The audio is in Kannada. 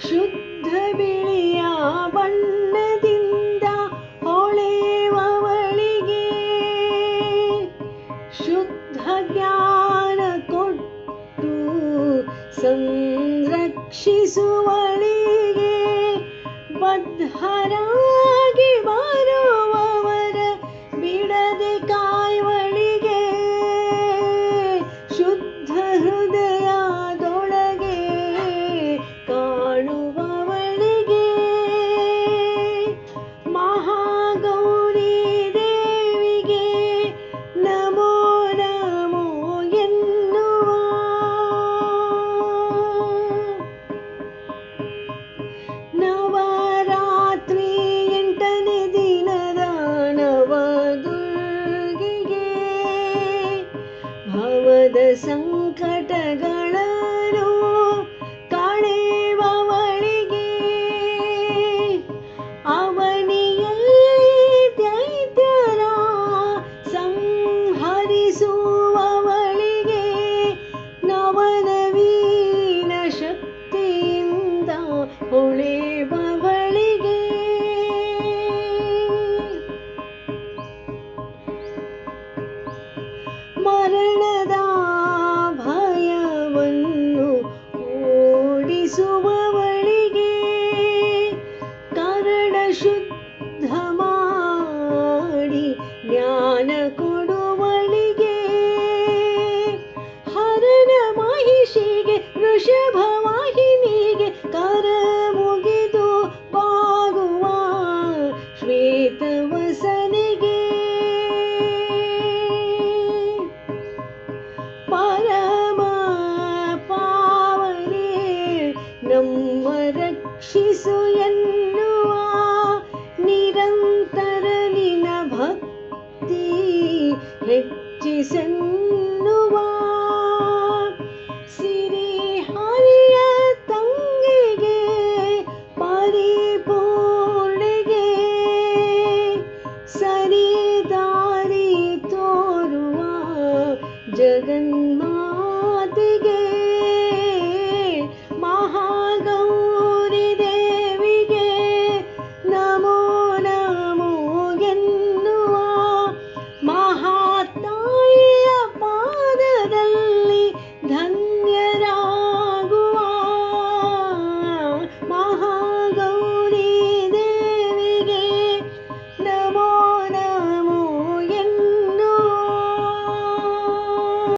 ಶುದ್ಧ ಬಿಳಿಯ ಬಣ್ಣದಿಂದ ಹೊಳೆಯುವವಳಿಗೆ ಶುದ್ಧ ಜ್ಞಾನ ಕೊಟ್ಟು ಸಂರಕ್ಷಿಸುವಳಿಗೆ ಬದ್ಧರಾಗಿ ಬರುವವರ ಭವದ ಸಂಕಟಗಳನ್ನು ಕಳೆಯುವವಳಿಗೆ ಅವನಿಯಲ್ಲಿ ದೈತ್ಯರ ಸಂಹರಿಸುವವಳಿಗೆ ನವನವೀನ ರಕ್ಷಿಸು ಎನ್ನುವ ನಿರಂತರ ನಿನ ಭಕ್ತಿ ಹೆಚ್ಚಿಸೆನ್ನುವ ಸಿರಿ ಹರಿಯ ತಂಗಿಗೆ ಪರಿಪೂರ್ಣೆಗೆ ಸರಿ ದಾರಿ ತೋರುವ ಜಗನ್